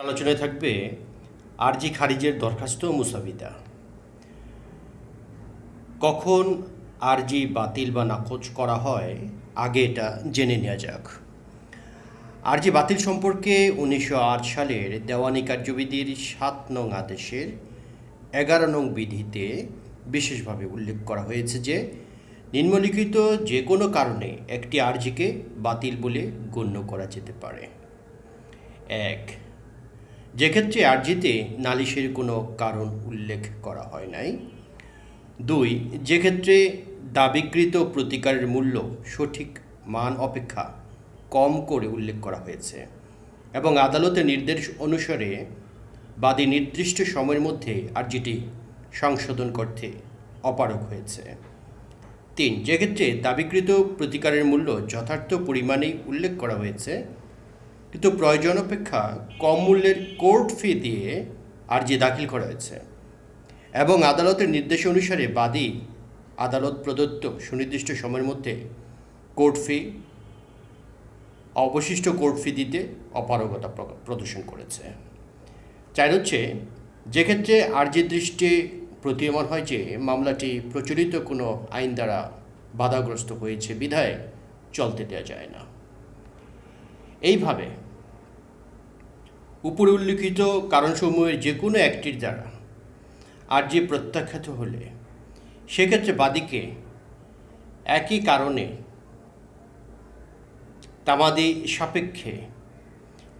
আলোচনায় থাকবে আরজি খারিজের দরখাস্ত মুসাবিদা। কখন আরজি বাতিল বা নাকচ করা হয়, আগে এটা জেনে নেওয়া যাক। আরজি বাতিল সম্পর্কে উনিশশো আট সালের দেওয়ানি কার্যবিধির সাত নং আদেশের এগারো নং বিধিতে বিশেষভাবে উল্লেখ করা হয়েছে যে, নিম্নলিখিত যে কোনো কারণে একটি আরজিকে বাতিল বলে গণ্য করা যেতে পারে। এক যেক্ষেত্রে আরজিতে নালিশের কোনো কারণ উল্লেখ করা হয় নাই। দুই যেক্ষেত্রে দাবিকৃত প্রতিকারের মূল্য সঠিক মান অপেক্ষা কম করে উল্লেখ করা হয়েছে এবং আদালতের নির্দেশ অনুসারে বাদী নির্দিষ্ট সময়ের মধ্যে আরজিটি সংশোধন করতে অপারগ হয়েছে। তিন যেক্ষেত্রে দাবিকৃত প্রতিকারের মূল্য যথার্থ পরিমাণেই উল্লেখ করা হয়েছে কিন্তু প্রয়োজন অপেক্ষা কম মূল্যের কোর্ট ফি দিয়ে আর্জি দাখিল করা হয়েছে। এবং আদালতের নির্দেশ অনুসারে বাদী আদালত প্রদত্ত সুনির্দিষ্ট সময়ের মধ্যে কোর্ট ফি, অবশিষ্ট কোর্ট ফি দিতে অপারগতা প্র- প্রদর্শন করেছে। চার হচ্ছে যেক্ষেত্রে আর্জির দৃষ্টি প্রতীয়মান হয় যে মামলাটি প্রচলিত কোনো আইন দ্বারা বাধাগ্রস্ত হয়েছে, বিধায় চলতে দেওয়া যায় না। এইভাবে। উপরে উল্লিখিত কারণসমূহের যে কোনো একটির দ্বারা আর্জি প্রত্যাখ্যাত হলে, সেক্ষেত্রে বাদীকে একই কারণে তামাদি সাপেক্ষে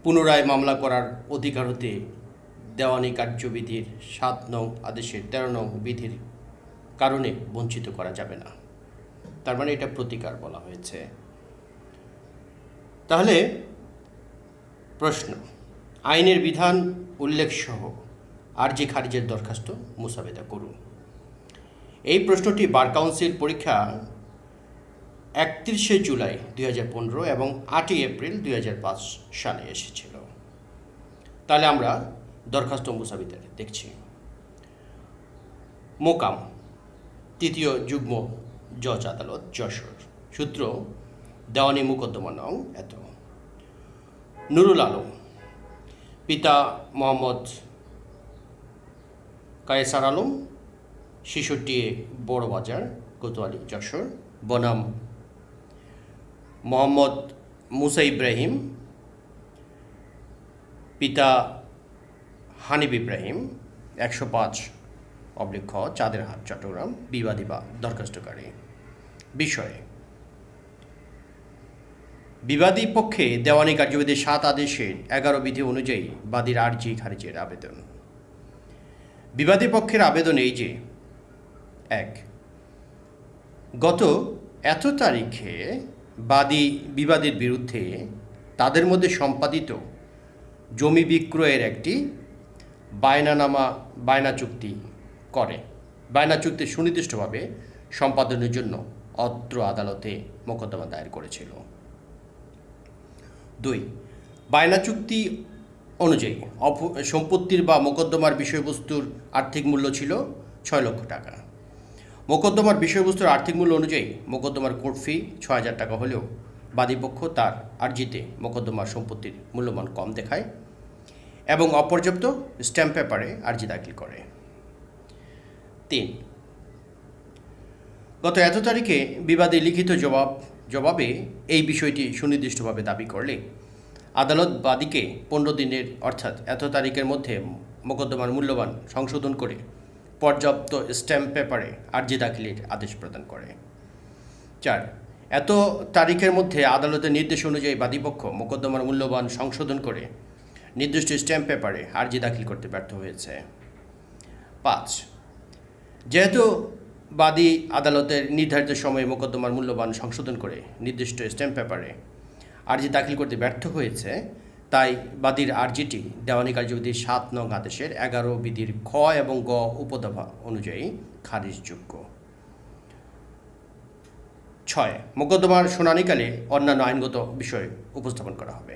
পুনরায় মামলা করার অধিকার হতে দেওয়ানি কার্যবিধির সাত নং আদেশের তেরো নং বিধির কারণে বঞ্চিত করা যাবে না। তার মানে এটা প্রতিকার বলা হয়েছে। তাহলে প্রশ্ন। আইনের বিধান উল্লেখ সহ আরজি খারিজের দরখাস্ত মুসাবেদা করুন। এই প্রশ্নটি বার কাউন্সিল পরীক্ষা একত্রিশে জুলাই দুই হাজার পনেরো এবং আটই এপ্রিল দুই হাজার পাঁচ সালে এসেছিল। তাহলে আমরা দরখাস্ত মুসাবিদা দেখছি। মোকাম, তৃতীয় যুগ্ম জজ আদালত, যশোর। সূত্র দেওয়ানি মোকদ্দমা নং এত। নুরুল আলম, পিতা মোহাম্মদ কায়েসার আলম, শিশুটি বড় বাজার কোতোয়ালি যশোর, বনাম মোহাম্মদ মুসা ইব্রাহিম, পিতা হানিব ইব্রাহিম, একশো পাঁচ অবলিক চাঁদের চাঁদেরহাট চট্টগ্রাম, বিবাদী বা দরখাস্তকারী। বিষয়ে বিবাদী পক্ষে দেওয়ানি কার্যবিধির সাত আদেশের এগারো বিধি অনুযায়ী বাদীর আর্জি খারিজের আবেদন। বিবাদী পক্ষের আবেদন এই যে, এক, গত এত তারিখে বাদী বিবাদের বিরুদ্ধে তাদের মধ্যে সম্পাদিত জমি বিক্রয়ের একটি বায়নানামা বায়না চুক্তি করে। বায়না চুক্তি সুনির্দিষ্টভাবে সম্পাদনের জন্য অত্র আদালতে মোকদ্দমা দায়ের করেছিল। দুই। বায়না চুক্তি অনুযায়ী অপ- সম্পত্তির বা মোকদ্দমার বিষয়বস্তুর আর্থিক মূল্য ছিল ছয় লক্ষ টাকা। মোকদ্দমার বিষয়বস্তুর আর্থিক মূল্য অনুযায়ী মোকদ্দমার কোর্ট ফি ছ হাজার টাকা হলেও বাদীপক্ষ তার আর্জিতে মোকদ্দমার সম্পত্তির মূল্যমান কম দেখায় এবং অপর্যাপ্ত স্ট্যাম্প পেপারে আর্জি দাখিল করে। তিন। গত এত তারিখে বিবাদে লিখিত জবাব জবাবে এই বিষয়টি সুনির্দিষ্টভাবে দাবি করলে আদালত বাদীকে পনেরো দিনের, অর্থাৎ এত তারিখের মধ্যে মোকদ্দমার মূল্যবান সংশোধন করে পর্যাপ্ত স্ট্যাম্প পেপারে আর্জি দাখিলের আদেশ প্রদান করে। চার, এত তারিখের মধ্যে আদালতের নির্দেশ অনুযায়ী বাদীপক্ষ মোকদ্দমার মূল্যবান সংশোধন করে নির্দিষ্ট স্ট্যাম্প পেপারে আর্জি দাখিল করতে ব্যর্থ হয়েছে। পাঁচ, যেহেতু বাদী আদালতের নির্ধারিত সময়ে মোকদ্দমার মূল্যবান সংশোধন করে নির্দিষ্ট স্ট্যাম্প পেপারে আর্জি দাখিল করতে ব্যর্থ হয়েছে, তাই বাদীর আর্জিটি দেওয়ানি কার্যবিধির সাত নং আদেশের এগারো বিধির খ এবং গ উপদফা অনুযায়ী খারিজযোগ্য। ছয়, মোকদ্দমার শুনানিকালে অন্যান্য আইনগত বিষয় উপস্থাপন করা হবে।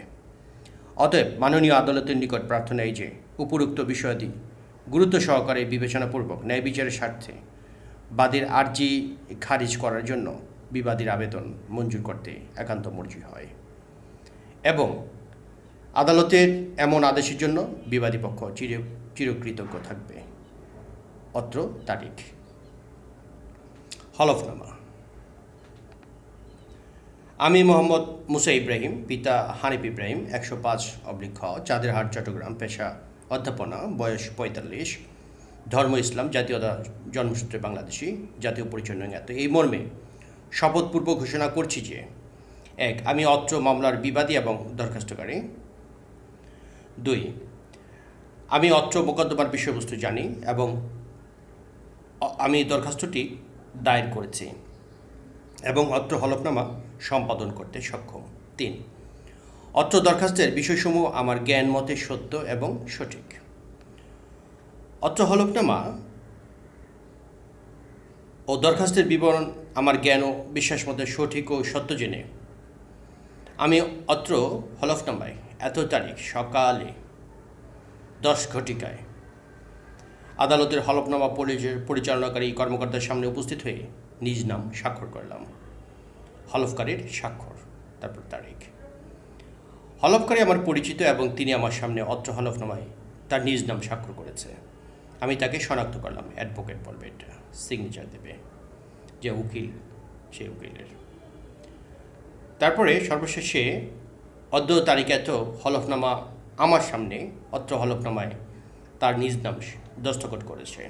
অতএব মাননীয় আদালতের নিকট প্রার্থনা এই যে, উপরোক্ত বিষয়াদি গুরুত্ব সহকারে বিবেচনাপূর্বক ন্যায় বিচারের স্বার্থে বাদীর আর্জি খারিজ করার জন্য বিবাদীর আবেদন মঞ্জুর করতে একান্ত মর্জি হয়। এবং আদালতের এমন আদেশের জন্য বিবাদী পক্ষ চির চিরকৃতজ্ঞ থাকবে। অত্র তারিখ। হলফনামা। আমি মোহাম্মদ মুসা ইব্রাহিম, পিতা হানিফ ইব্রাহিম, একশো পাঁচ অবলিক খ চাঁদেরহাট চট্টগ্রাম, পেশা অধ্যাপনা, বয়স পঁয়তাল্লিশ। ধর্ম ইসলাম জাতীয়তা জন্মসূত্রে বাংলাদেশি, জাতীয় পরিচয় জ্ঞাত এই মর্মে শপথপূর্ব ঘোষণা করছি যে, এক, আমি অত্র মামলার বিবাদী এবং দরখাস্তকারী। দুই, আমি অত্র মোকদ্দমার বিষয়বস্তু জানি এবং আমি দরখাস্তটি দায়ের করেছি এবং অত্র হলফনামা সম্পাদন করতে সক্ষম। তিন, অত্র দরখাস্তের বিষয়সমূহ আমার জ্ঞান মতে সত্য এবং সঠিক। অত্র হলফনামা ও দরখাস্তের বিবরণ আমার জ্ঞান ও বিশ্বাস মতে সঠিক ও সত্য জেনে। আমি অত্র হলফনামায় এত তারিখ সকালে দশ ঘটিকায় আদালতের হলফনামা পরি- পরিচালনাকারী কর্মকর্তার সামনে উপস্থিত হয়ে নিজ নাম স্বাক্ষর করলাম। হলফকারীর স্বাক্ষর, তারপর তারিখ। হলফকারী আমার পরিচিত এবং তিনি আমার সামনে অত্র হলফনামায় তার নিজ নাম স্বাক্ষর করেছে। আমি তাকে শনাক্ত করলাম অ্যাডভোকেট বলবে এটা সিগনেচার দেবে, যে উকিল সে উকিলের। তারপরে সর্বশেষে অদ্য তারিখে তো হলফনামা আমার সামনে, অত্র হলফনামায় তার নিজ নাম দস্তখত করেছে।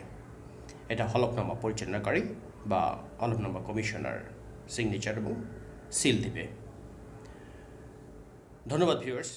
এটা হলফনামা পরিচালনাকারী বা হলফনামা কমিশনার সিগনেচার এবং সিল দিবে। ধন্যবাদ ভিউয়ার্স